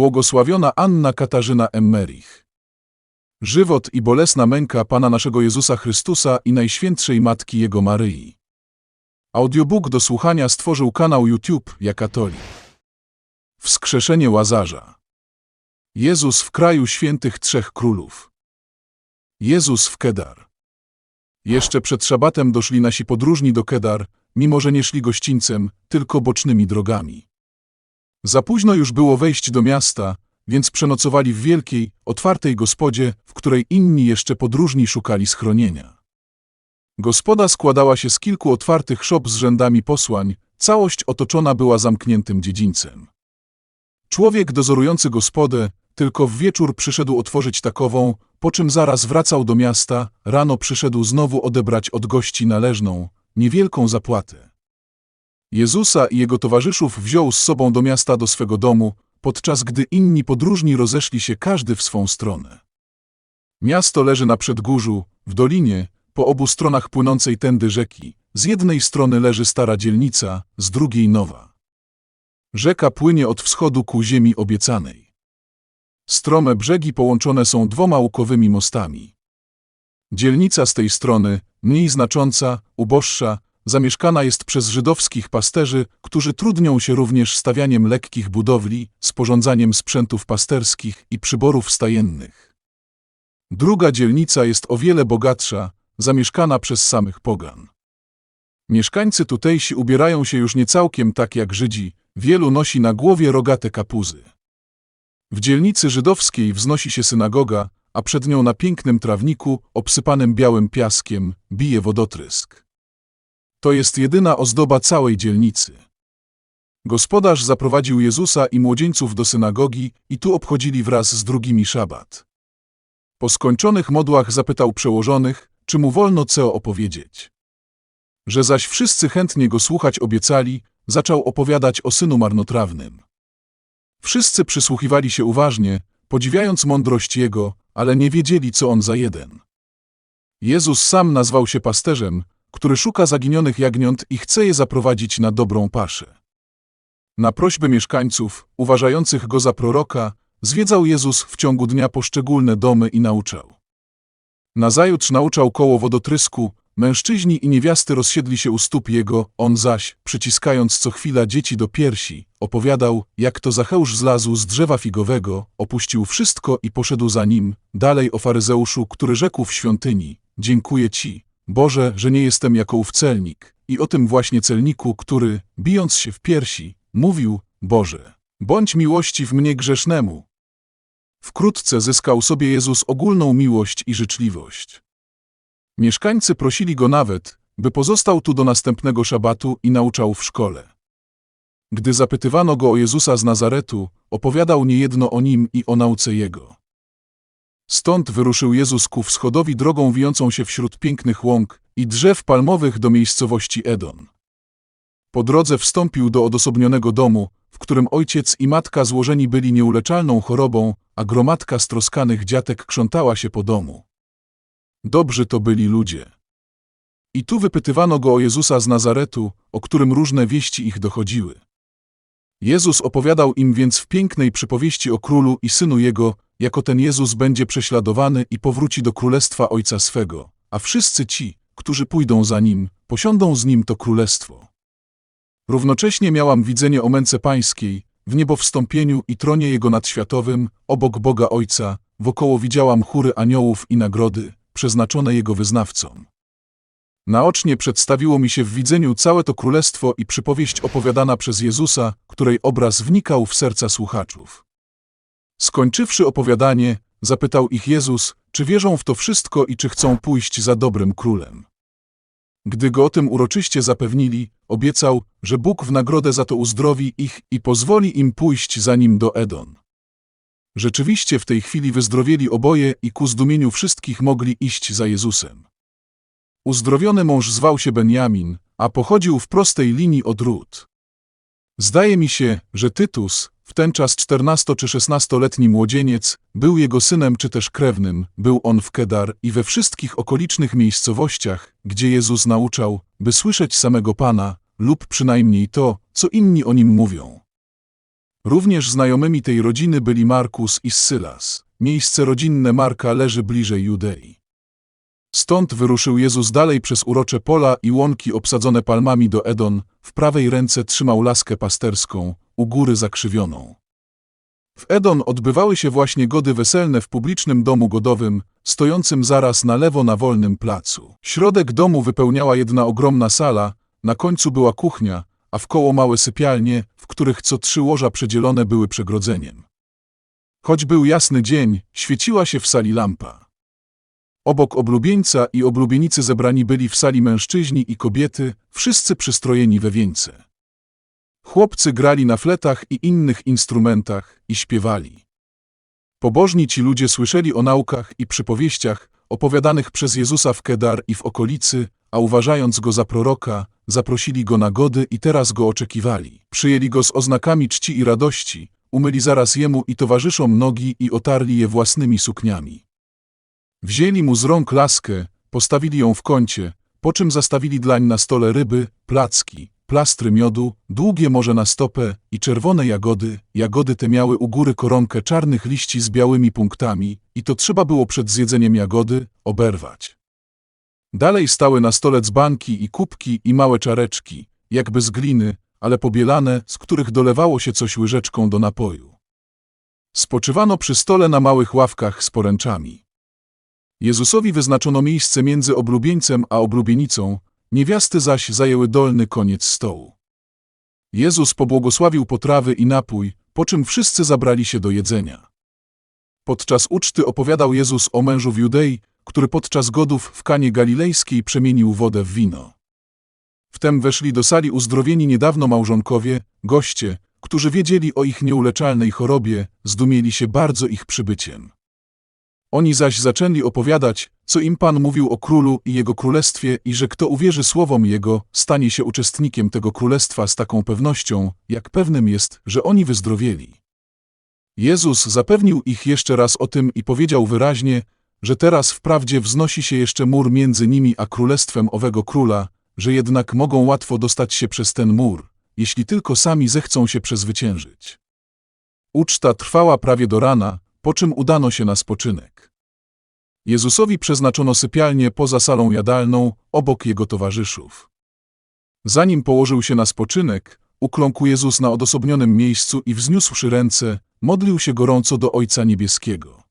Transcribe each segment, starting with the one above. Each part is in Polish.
Błogosławiona Anna Katarzyna Emmerich. Żywot i bolesna męka Pana naszego Jezusa Chrystusa i Najświętszej Matki Jego Maryi. Audiobook do słuchania stworzył kanał YouTube Ja Katolik. Wskrzeszenie Łazarza. Jezus w kraju świętych trzech królów. Jezus w Kedar. Jeszcze przed szabatem doszli nasi podróżni do Kedar, mimo że nie szli gościńcem, tylko bocznymi drogami. Za późno już było wejść do miasta, więc przenocowali w wielkiej, otwartej gospodzie, w której inni jeszcze podróżni szukali schronienia. Gospoda składała się z kilku otwartych szop z rzędami posłań, całość otoczona była zamkniętym dziedzińcem. Człowiek dozorujący gospodę tylko w wieczór przyszedł otworzyć takową, po czym zaraz wracał do miasta, rano przyszedł znowu odebrać od gości należną, niewielką zapłatę. Jezusa i jego towarzyszów wziął z sobą do miasta do swego domu, podczas gdy inni podróżni rozeszli się każdy w swą stronę. Miasto leży na przedgórzu, w dolinie, po obu stronach płynącej tędy rzeki. Z jednej strony leży stara dzielnica, z drugiej nowa. Rzeka płynie od wschodu ku ziemi obiecanej. Strome brzegi połączone są dwoma łukowymi mostami. Dzielnica z tej strony, mniej znacząca, uboższa, zamieszkana jest przez żydowskich pasterzy, którzy trudnią się również stawianiem lekkich budowli, sporządzaniem sprzętów pasterskich i przyborów stajennych. Druga dzielnica jest o wiele bogatsza, zamieszkana przez samych pogan. Mieszkańcy tutejsi ubierają się już nie całkiem tak jak Żydzi, wielu nosi na głowie rogate kapuzy. W dzielnicy żydowskiej wznosi się synagoga, a przed nią na pięknym trawniku, obsypanym białym piaskiem, bije wodotrysk. To jest jedyna ozdoba całej dzielnicy. Gospodarz zaprowadził Jezusa i młodzieńców do synagogi i tu obchodzili wraz z drugimi szabat. Po skończonych modłach zapytał przełożonych, czy mu wolno co opowiedzieć. Że zaś wszyscy chętnie go słuchać obiecali, zaczął opowiadać o synu marnotrawnym. Wszyscy przysłuchiwali się uważnie, podziwiając mądrość jego, ale nie wiedzieli, co on za jeden. Jezus sam nazwał się pasterzem, który szuka zaginionych jagniąt i chce je zaprowadzić na dobrą paszę. Na prośbę mieszkańców, uważających go za proroka, zwiedzał Jezus w ciągu dnia poszczególne domy i nauczał. Nazajutrz nauczał koło wodotrysku, mężczyźni i niewiasty rozsiedli się u stóp jego, on zaś, przyciskając co chwila dzieci do piersi, opowiadał, jak to Zacheusz zlazł z drzewa figowego, opuścił wszystko i poszedł za nim, dalej o faryzeuszu, który rzekł w świątyni, dziękuję ci, Boże, że nie jestem jako ów celnik, i o tym właśnie celniku, który, bijąc się w piersi, mówił, Boże, bądź miłości w mnie grzesznemu. Wkrótce zyskał sobie Jezus ogólną miłość i życzliwość. Mieszkańcy prosili go nawet, by pozostał tu do następnego szabatu i nauczał w szkole. Gdy zapytywano go o Jezusa z Nazaretu, opowiadał niejedno o nim i o nauce jego. Stąd wyruszył Jezus ku wschodowi drogą wijącą się wśród pięknych łąk i drzew palmowych do miejscowości Edon. Po drodze wstąpił do odosobnionego domu, w którym ojciec i matka złożeni byli nieuleczalną chorobą, a gromadka stroskanych dziatek krzątała się po domu. Dobrzy to byli ludzie. I tu wypytywano go o Jezusa z Nazaretu, o którym różne wieści ich dochodziły. Jezus opowiadał im więc w pięknej przypowieści o królu i synu jego, jako ten Jezus będzie prześladowany i powróci do królestwa Ojca swego, a wszyscy ci, którzy pójdą za nim, posiądą z nim to królestwo. Równocześnie miałam widzenie o męce pańskiej, w niebo wstąpieniu i tronie jego nadświatowym, obok Boga Ojca, wokoło widziałam chóry aniołów i nagrody, przeznaczone jego wyznawcom. Naocznie przedstawiło mi się w widzeniu całe to królestwo i przypowieść opowiadana przez Jezusa, której obraz wnikał w serca słuchaczów. Skończywszy opowiadanie, zapytał ich Jezus, czy wierzą w to wszystko i czy chcą pójść za dobrym królem. Gdy go o tym uroczyście zapewnili, obiecał, że Bóg w nagrodę za to uzdrowi ich i pozwoli im pójść za nim do Edon. Rzeczywiście w tej chwili wyzdrowieli oboje i ku zdumieniu wszystkich mogli iść za Jezusem. Uzdrowiony mąż zwał się Benjamin, a pochodził w prostej linii od Rut. Zdaje mi się, że Tytus, w ten czas 14 czy 16-letni młodzieniec, był jego synem czy też krewnym, był on w Kedar i we wszystkich okolicznych miejscowościach, gdzie Jezus nauczał, by słyszeć samego Pana, lub przynajmniej to, co inni o nim mówią. Również znajomymi tej rodziny byli Markus i Sylas. Miejsce rodzinne Marka leży bliżej Judei. Stąd wyruszył Jezus dalej przez urocze pola i łąki obsadzone palmami do Edon, w prawej ręce trzymał laskę pasterską, u góry zakrzywioną. W Edon odbywały się właśnie gody weselne w publicznym domu godowym, stojącym zaraz na lewo na wolnym placu. Środek domu wypełniała jedna ogromna sala, na końcu była kuchnia, a wkoło małe sypialnie, w których co trzy łoża przedzielone były przegrodzeniem. Choć był jasny dzień, świeciła się w sali lampa. Obok oblubieńca i oblubienicy zebrani byli w sali mężczyźni i kobiety, wszyscy przystrojeni we wieńce. Chłopcy grali na fletach i innych instrumentach i śpiewali. Pobożni ci ludzie słyszeli o naukach i przypowieściach opowiadanych przez Jezusa w Kedar i w okolicy, a uważając go za proroka, zaprosili go na gody i teraz go oczekiwali. Przyjęli go z oznakami czci i radości, umyli zaraz jemu i towarzyszom nogi i otarli je własnymi sukniami. Wzięli mu z rąk laskę, postawili ją w kącie, po czym zastawili dlań na stole ryby, placki, plastry miodu, długie morze na stopę i czerwone jagody. Jagody te miały u góry koronkę czarnych liści z białymi punktami i to trzeba było przed zjedzeniem jagody oberwać. Dalej stały na stole dzbanki i kubki i małe czareczki, jakby z gliny, ale pobielane, z których dolewało się coś łyżeczką do napoju. Spoczywano przy stole na małych ławkach z poręczami. Jezusowi wyznaczono miejsce między oblubieńcem a oblubienicą, niewiasty zaś zajęły dolny koniec stołu. Jezus pobłogosławił potrawy i napój, po czym wszyscy zabrali się do jedzenia. Podczas uczty opowiadał Jezus o mężu w Judei, który podczas godów w Kanie Galilejskiej przemienił wodę w wino. Wtem weszli do sali uzdrowieni niedawno małżonkowie, goście, którzy wiedzieli o ich nieuleczalnej chorobie, zdumieli się bardzo ich przybyciem. Oni zaś zaczęli opowiadać, co im Pan mówił o królu i jego królestwie i że kto uwierzy słowom jego, stanie się uczestnikiem tego królestwa z taką pewnością, jak pewnym jest, że oni wyzdrowieli. Jezus zapewnił ich jeszcze raz o tym i powiedział wyraźnie, że teraz wprawdzie wznosi się jeszcze mur między nimi a królestwem owego króla, że jednak mogą łatwo dostać się przez ten mur, jeśli tylko sami zechcą się przezwyciężyć. Uczta trwała prawie do rana, po czym udano się na spoczynek. Jezusowi przeznaczono sypialnię poza salą jadalną, obok jego towarzyszów. Zanim położył się na spoczynek, ukląkł Jezus na odosobnionym miejscu i wzniósłszy ręce, modlił się gorąco do Ojca Niebieskiego.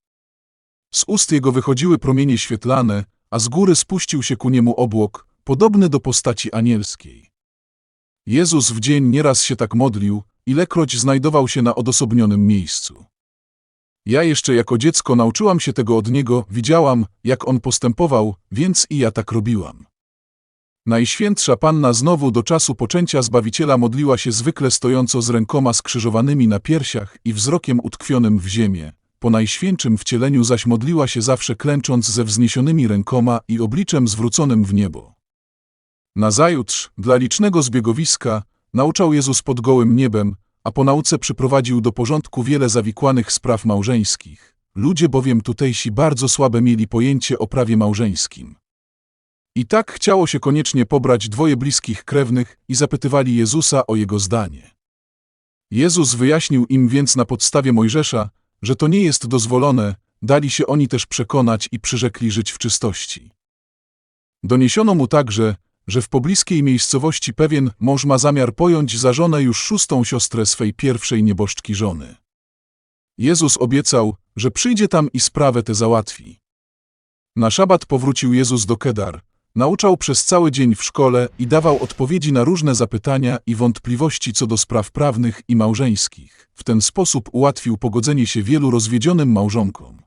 Z ust jego wychodziły promienie świetlane, a z góry spuścił się ku niemu obłok, podobny do postaci anielskiej. Jezus w dzień nieraz się tak modlił, ilekroć znajdował się na odosobnionym miejscu. Ja jeszcze jako dziecko nauczyłam się tego od niego, widziałam, jak on postępował, więc i ja tak robiłam. Najświętsza Panna znowu do czasu poczęcia Zbawiciela modliła się zwykle stojąco z rękoma skrzyżowanymi na piersiach i wzrokiem utkwionym w ziemię. Po najświętszym wcieleniu zaś modliła się zawsze klęcząc ze wzniesionymi rękoma i obliczem zwróconym w niebo. Nazajutrz, dla licznego zbiegowiska, nauczał Jezus pod gołym niebem, a po nauce przyprowadził do porządku wiele zawikłanych spraw małżeńskich. Ludzie bowiem tutejsi bardzo słabe mieli pojęcie o prawie małżeńskim. I tak chciało się koniecznie pobrać dwoje bliskich krewnych i zapytywali Jezusa o jego zdanie. Jezus wyjaśnił im więc na podstawie Mojżesza, że to nie jest dozwolone, dali się oni też przekonać i przyrzekli żyć w czystości. Doniesiono mu także, że w pobliskiej miejscowości pewien mąż ma zamiar pojąć za żonę już szóstą siostrę swej pierwszej nieboszczki żony. Jezus obiecał, że przyjdzie tam i sprawę tę załatwi. Na szabat powrócił Jezus do Kedar, nauczał przez cały dzień w szkole i dawał odpowiedzi na różne zapytania i wątpliwości co do spraw prawnych i małżeńskich. W ten sposób ułatwił pogodzenie się wielu rozwiedzionym małżonkom.